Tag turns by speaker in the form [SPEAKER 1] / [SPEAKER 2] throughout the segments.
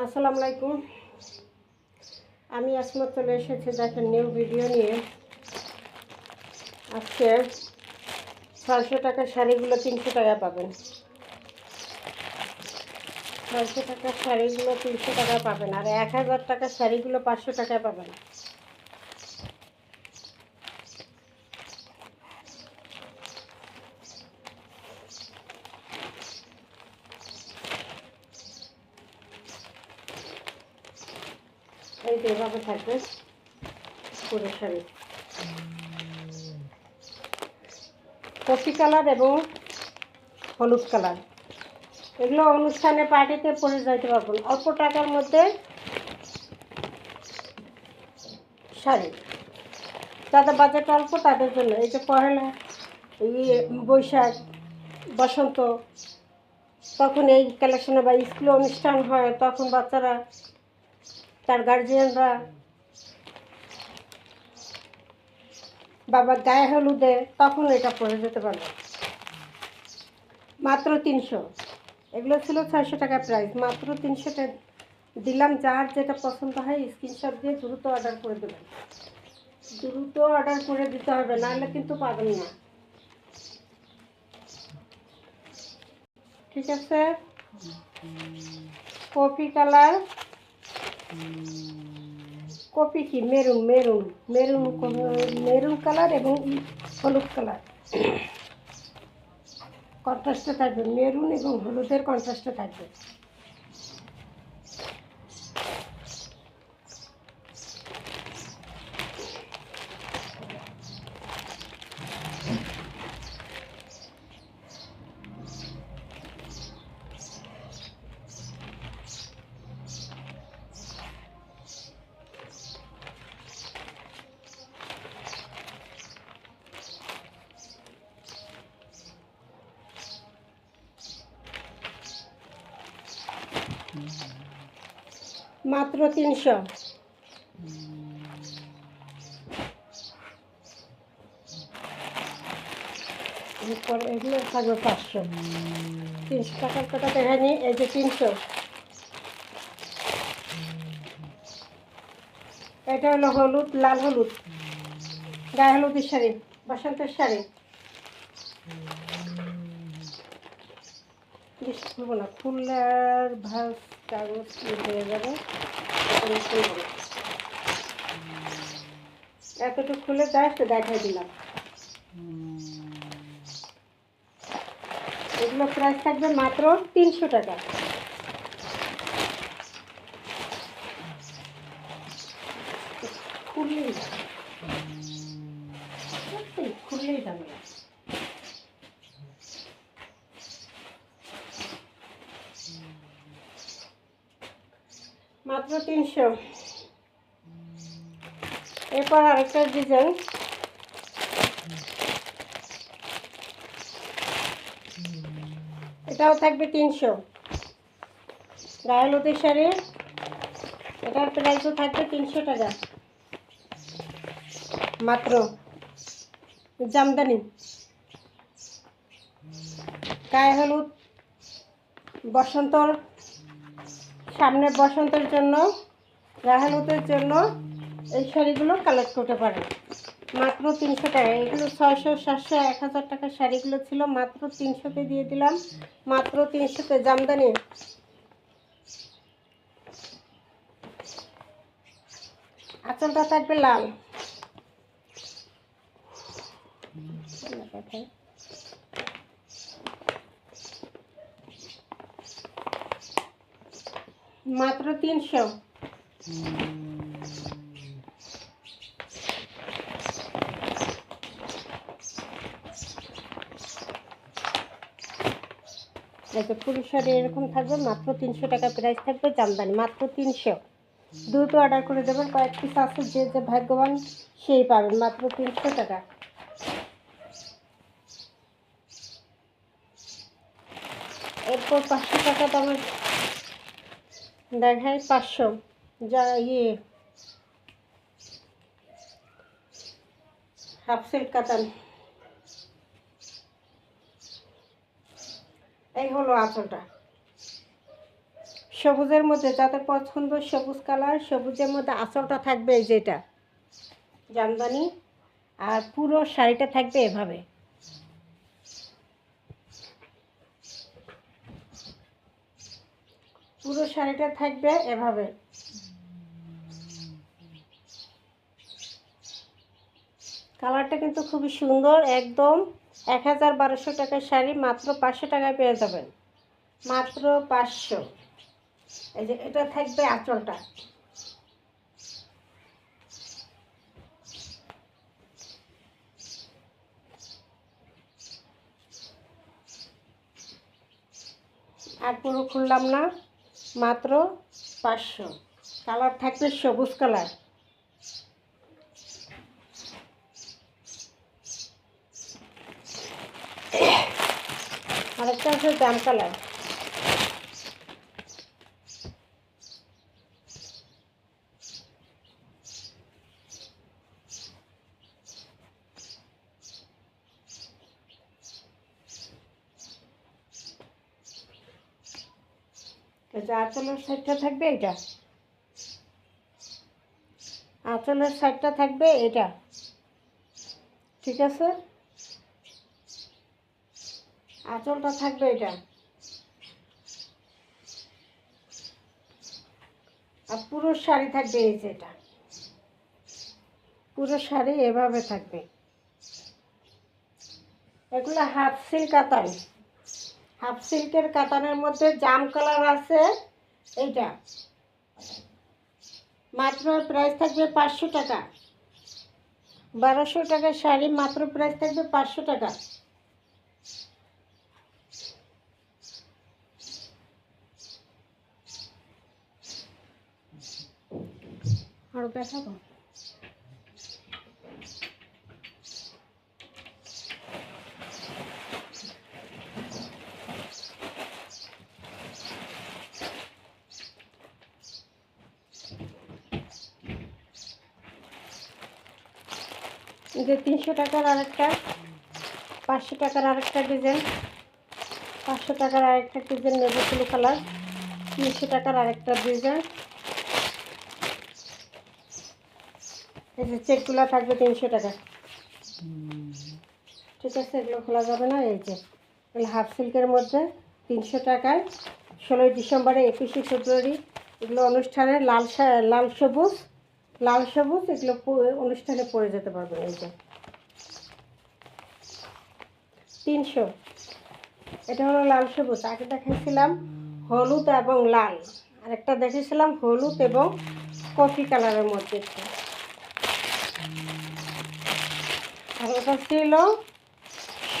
[SPEAKER 1] আসসালামু আলাইকুম। আমি আসমত চলে এসেছি দেখেন নিউ ভিডিও নিয়ে। আজকে ছয়শো টাকার শাড়িগুলো তিনশো টাকা পাবেন। ছয়শো টাকার শাড়িগুলো তিনশো টাকা পাবেন। আর এক হাজার টাকার শাড়িগুলো পাঁচশো টাকা পাবেন। এই এভাবে থাকবে? পুরো শাড়ি কফি কালার এবং হলুদ কালার। এগুলো অনুষ্ঠানে পার্টিতে পরে যাইতে পারবেন অল্প টাকার মধ্যে শাড়ি। যাদের বাজেট অল্প, তাদের জন্য। এই যে পহেলা, এই বৈশাখ, বসন্ত, তখন এই কালেকশনে বা স্কুলে অনুষ্ঠান হয়, তখন বাচ্চারা তার গার্জিয়ানরা বাবার গায়ে হলুদে তখন এটা পরে যেতে পারবে মাত্র তিনশো। এগুলো ছিল ছয়শো টাকা প্রাইস মাত্র তিনশো টাকা দিলাম, যার যেটা পছন্দ হয় স্ক্রিনশট দিয়ে দ্রুত অর্ডার করে দেবেন দ্রুত অর্ডার করে দিতে হবে, নাহলে কিন্তু পাবেন না। ঠিক আছে? কপি কালার কপি কি maroon maroon maroon maroon colour এবং হলুদ কালার কন্ট্রাস্টে থাকবে মেরুন এবং হলুদের কন্ট্রাস্টে থাকবে। মাত্র তিনশো। এরপরে এগুলো থাকবে পাঁচশো। তিনশো টাকার কটা দেখানি এই যে তিনশো। এটা হলো হলুদ, লাল হলুদ। গায়ে হলুদের শাড়ি, বসন্তের শাড়ি। বেশি খুলবো না, ফুলের ভাস কাগজ হয়ে যাবে এতটুকু খুলে জাস্ট দেখাই দিলাম। এগুলো প্রাইস থাকবে মাত্র তিনশো টাকা। খুললেই যাবে। খুললেই যাবে না। মাত্র তিনশো। এরপর আরেকটা ডিজাইন এটাও থাকবে তিনশো। হলুদের শাড়ি, এটার প্রাইসও থাকবে তিনশো টাকা। মাত্র। জামদানি। গায়ে হলুদ, বসন্তর সামনে বসন্তের জন্য রাহানুতের জন্য এই শাড়িগুলো কালেক্ট করতে পারেন মাত্র তিনশো টাকা। এগুলো ছয়শো, সাতশো, এক হাজার টাকার শাড়িগুলো ছিল, মাত্র তিনশোতে দিয়ে দিলাম। মাত্র তিনশোতে, জামদানি। আঁচলটা থাকবে লাল। মাত্র তিনশো। যে পুরুষ শাড়ি এরকম থাকবে, মাত্র তিনশো টাকা প্রাইস থাকবে জামদানি, মাত্র তিনশো। দ্রুত অর্ডার করে দেবেন, কয়েক পিস আছে, যে যে ভাগ্যবান সেই পাবেন, মাত্র তিনশো টাকা। এরপর পাঁচশো টাকা দামের দেখাই পাঁচশো। যা ইয়ে। হাফ সিল্ক কাতান এই হলো আঁচলটা। সবুজের মধ্যে, যাদের পছন্দ সবুজ কালার, সবুজের মধ্যে আঁচলটা থাকবে এই যেটা জামদানি। আর পুরো শাড়িটা থাকবে এভাবে। পুরো শাড়িটা থাকবে এভাবে। কালারটা কিন্তু খুবই সুন্দর, একদম এক হাজার বারোশো টাকার শাড়ি, মাত্র পাঁচশো টাকায় পেয়ে যাবেন। মাত্র পাঁচশো। এই যে এটা থাকবে আঁচলটা। আর পুরো খুললাম না। মাত্র পাঁচশো। কালার থাকবে সবুজ কালার। আরেকটা আছে জাম কালার। যে আঁচলের সাইডটা থাকবে এটা। আঁচলের সাইডটা থাকবে এটা। ঠিক আছে? আঁচলটা থাকবে এটা। আর পুরো শাড়ি থাকবে এই যে এটা। পুরো শাড়ি এভাবে থাকবে। এগুলো হাফ সিল্ক কাতান হাফ সিল্কের কাতানের মধ্যে জাম কালার আছে। এইটা। মাত্র প্রাইস থাকবে পাঁচশো টাকা। বারোশো টাকার শাড়ি, মাত্র প্রাইস থাকবে পাঁচশো টাকা। আরও দেখাবো? যে তিনশো টাকার আরেকটা, পাঁচশো টাকার আরেকটা ডিজাইন, পাঁচশো টাকার আরেকটা ডিজাইন নেব ব্লু কালার, তিনশো টাকার আরেকটা ডিজাইন। এই যে চেকগুলো থাকবে তিনশো টাকা। ঠিক আছে, এগুলো খোলা যাবে না, এই যে। এগুলো হাফ সিল্কের মধ্যে তিনশো টাকায়, ষোলোই ডিসেম্বরে একুশে ফেব্রুয়ারি, এগুলো অনুষ্ঠানে লাল লাল সবুজ লাল সবুজ এগুলো অনুষ্ঠানে পরে যেতে পারবেন যে। তিনশো। এটা হলো লাল সবুজ। আগে দেখাইছিলাম হলুদ এবং লাল। আরেকটা দেখেছিলাম হলুদ এবং কফি কালারের মধ্যে আর এটা ছিল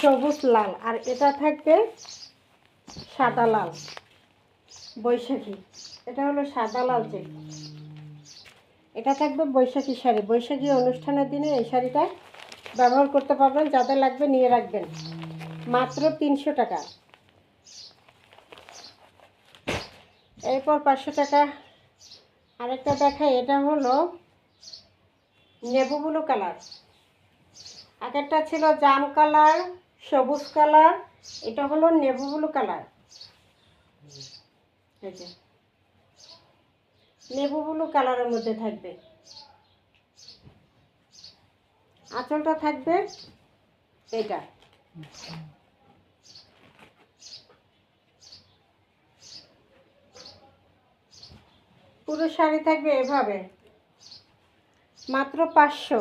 [SPEAKER 1] সবুজ লাল। আর এটা থাকবে সাদা লাল, বৈশাখী। এটা হলো সাদা লাল যে। এটা থাকবে বৈশাখী শাড়ি। বৈশাখী অনুষ্ঠানের দিনে এই শাড়িটা ব্যবহার করতে পারবেন, যাদের লাগবে নিয়ে রাখবেন। মাত্র তিনশো টাকা। এরপর পাঁচশো টাকা। আরেকটা দেখাই, এটা হলো নেবু ব্লু কালার। আগেরটা ছিল জাম কালার, সবুজ কালার, এটা হলো নেবু ব্লু কালার। এই যে। নেবু ব্লু কালারের মধ্যে থাকবে। আঁচলটা থাকবে এটা। পুরো শাড়ি থাকবে এভাবে। মাত্র পাঁচশো।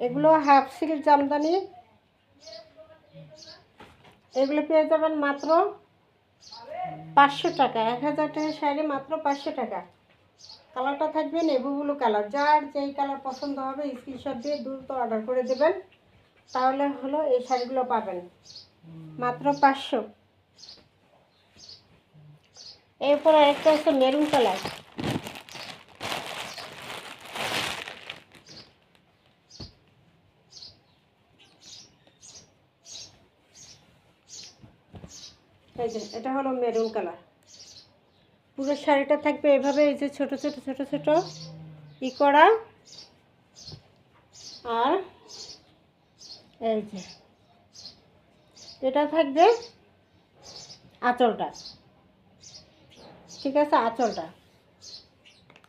[SPEAKER 1] এগুলো হাফ সিল্ক জামদানি। এগুলো পেয়ে যাবেন মাত্র পাঁচশো টাকা, এক হাজার টাকা শাড়ি মাত্র পাঁচশো টাকা। কালারটা থাকবে নেবুগুলো কালার। যার যেই কালার পছন্দ হবে স্ক্রিনশট দিয়ে দ্রুত অর্ডার করে দেবেন। তাহলে হলো এই শাড়িগুলো পাবেন। মাত্র পাঁচশো। এরপর আরেকটা হচ্ছে মেরুন কালার এই যে এটা হলো মেরুন কালার পুরো শাড়িটা থাকবে এভাবে এই যে ছোট ছোট ছোট ছোট। ই করা। আর এই যে এটা থাকবে আঁচলটা। ঠিক আছে আঁচলটা।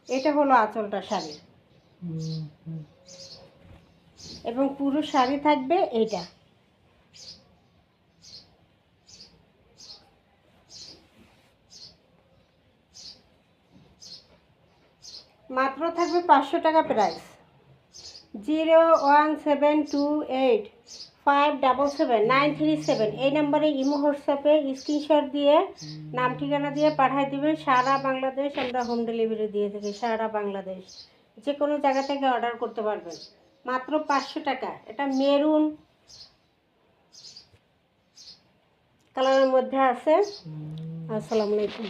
[SPEAKER 1] এটা হলো আঁচলটা শাড়ি। এবং পুরো শাড়ি থাকবে এইটা। মাত্র থাকবে পাঁচশো টাকা price zero one seven two eight five double seven nine three seven. এই নাম্বারে ইমো হোয়াটসঅ্যাপে স্ক্রিনশট দিয়ে নাম ঠিকানা দিয়ে পাঠিয়ে দিবেন। সারা বাংলাদেশ আমরা হোম ডেলিভারি দিয়ে থাকি সারা বাংলাদেশ। যে কোনো জায়গা থেকে অর্ডার করতে পারবেন। মাত্র পাঁচশো টাকা। এটা মেরুন কালারের মধ্যে আছে। আসসালামু আলাইকুম।